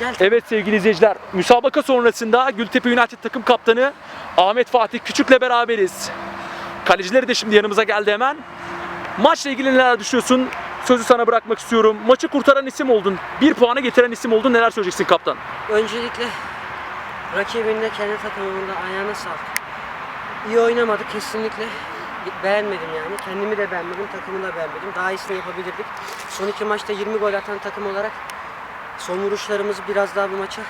Gel. Evet sevgili izleyiciler, müsabaka sonrasında Gültepe United takım kaptanı Ahmet Fatih Küçük'le beraberiz. Kalecileri de şimdi yanımıza geldi hemen. Maçla ilgili neler düşünüyorsun? Sözü sana bırakmak istiyorum. Maçı kurtaran isim oldun. Bir puanı getiren isim oldun. Neler söyleyeceksin kaptan? Öncelikle rakibinle kendi takımımında ayağına sağlık. İyi oynamadı kesinlikle. Beğenmedim yani. Kendimi de beğenmedim, takımı da beğenmedim. Daha iyisini yapabilirdik. Son iki maçta 20 gol atan takım olarak son vuruşlarımızı biraz daha bu maça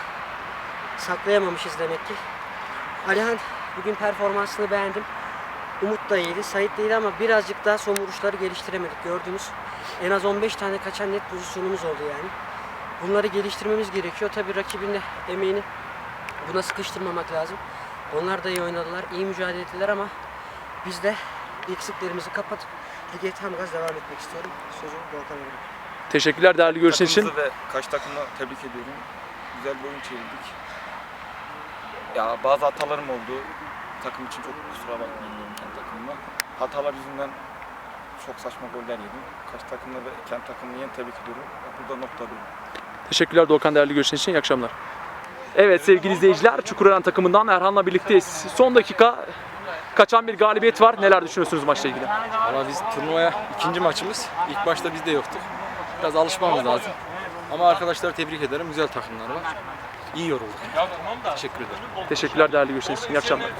saklayamamışız demek ki. Alihan bugün performansını beğendim. Umut da iyiydi, Sait de iyiydi ama birazcık daha son vuruşları geliştiremedik gördünüz. En az 15 tane kaçan net pozisyonumuz oldu yani. Bunları geliştirmemiz gerekiyor. Tabii rakibin de emeğini buna sıkıştırmamak lazım. Onlar da iyi oynadılar, iyi mücadele ettiler ama biz de eksiklerimizi kapatıp lige tam gaz devam etmek istiyorum. Sözü Volkan'a bırakıyorum. Teşekkürler değerli görüşün için. Ve kaç takımla tebrik ediyorum. Güzel bir oyun çevirdik. Ya bazı hatalarım oldu. Takım için çok kusura bakmayın diyorum kendi takımıma. Hatalar yüzünden çok saçma goller yedim. Kaç takımla ve kendi takımımı yeni tebrik ediyorum. Burada noktalıyorum. Teşekkürler Doğukan değerli görüşün için. İyi akşamlar. Evet sevgili izleyiciler, Çukurören takımından Erhan'la birlikteyiz. Son dakika kaçan bir galibiyet var. Neler düşünüyorsunuz maçla ilgili? Valla biz turnuvaya ikinci maçımız. İlk başta biz de yoktuk. Biraz alışmamız lazım. Ama arkadaşları tebrik ederim. Güzel takımlar var. İyi yorulduk. Teşekkür ederim. Teşekkürler değerli görüşün için. İyi akşamlar.